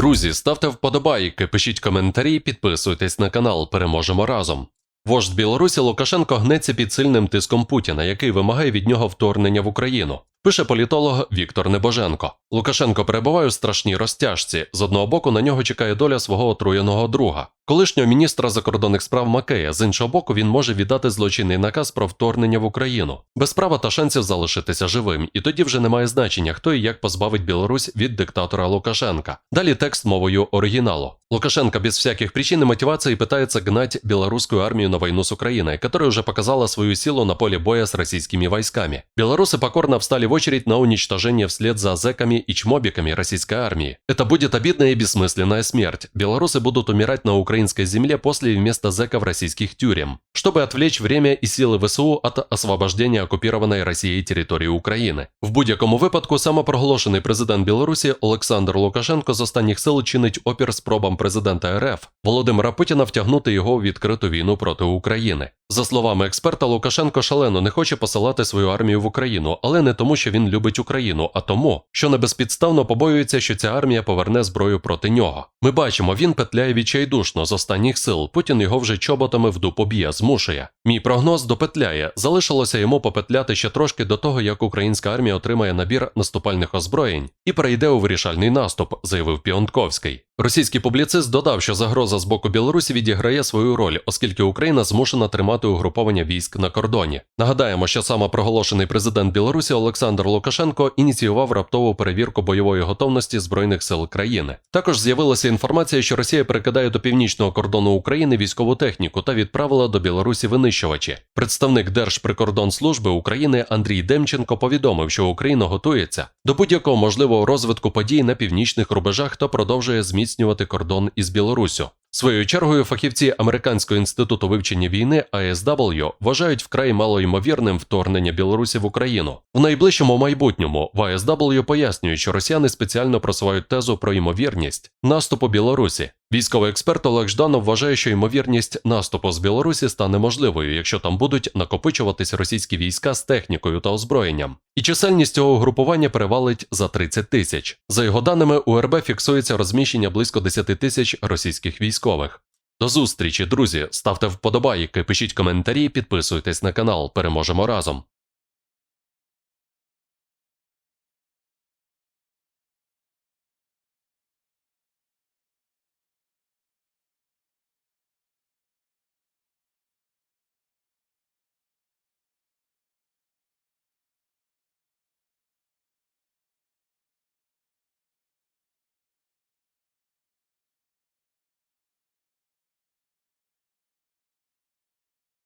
Друзі, ставте вподобайки, пишіть коментарі, підписуйтесь на канал. Переможемо разом. Вождь Білорусі Лукашенко гнеться під сильним тиском Путіна, який вимагає від нього вторгнення в Україну. Пише політолог Віктор Небоженко. Лукашенко перебуває у страшній розтяжці. З одного боку на нього чекає доля свого отруєного друга, колишнього міністра закордонних справ Макея. З іншого боку, він може віддати злочинний наказ про вторгнення в Україну без права та шансів залишитися живим. І тоді вже немає значення, хто і як позбавить Білорусь від диктатора Лукашенка. Далі текст мовою оригіналу. Лукашенко без всяких причин и мотиваций пытается гнать белорусскую армию на войну с Украиной, которая уже показала свою силу на поле боя с российскими войсками. Белорусы покорно встали в очередь на уничтожение вслед за зэками и чмобиками российской армии. Это будет обидная и бессмысленная смерть. Белорусы будут умирать на украинской земле после и вместо зэков российских тюрем, чтобы отвлечь время и силы ВСУ от освобождения оккупированной Россией территории України. В будь-якому випадку самопроголошений президент Білорусі Олександр Лукашенко з останніх сил чинить опір спробам президента РФ Володимира Путіна втягнути його у відкриту війну проти України. За словами експерта, Лукашенко шалено не хоче посилати свою армію в Україну, але не тому, що він любить Україну, а тому, що небезпідставно побоюється, що ця армія поверне зброю проти нього. Ми бачимо, він петляє відчайдушно з останніх сил. Путін його вже чоботами в дупу б'є, змушує. Мій прогноз допетляє. Залишилося йому попетляти ще трошки до того, як українська армія отримає набір наступальних озброєнь і перейде у вирішальний наступ, заявив Піонтковський. Російський публіцист додав, що загроза з боку Білорусі відіграє свою роль, оскільки Україна змушена тримати угруповання військ на кордоні. Нагадаємо, що самопроголошений президент Білорусі Олександр Лукашенко ініціював раптову перевірку бойової готовності збройних сил країни. Також з'явилася інформація, що Росія перекидає до північного кордону України військову техніку та відправила до Білорусі винищувачі. Представник Держприкордонслужби України Андрій Демченко повідомив, що Україна готується до будь-якого можливого розвитку подій на північних рубежах та продовжує зміцнювати кордон із Білоруссю. Своєю чергою фахівці Американського інституту вивчення війни ASW вважають вкрай малоймовірним вторгнення Білорусі в Україну. В найближчому майбутньому в ASW пояснюють, що росіяни спеціально просувають тезу про ймовірність наступу Білорусі. Військовий експерт Олег Жданов вважає, що ймовірність наступу з Білорусі стане можливою, якщо там будуть накопичуватись російські війська з технікою та озброєнням. І чисельність цього угрупування перевалить за 30 тисяч. За його даними, у РБ фіксується розміщення близько 10 тисяч російських військових. До зустрічі, друзі! Ставте вподобайки, пишіть коментарі, підписуйтесь на канал. Переможемо разом.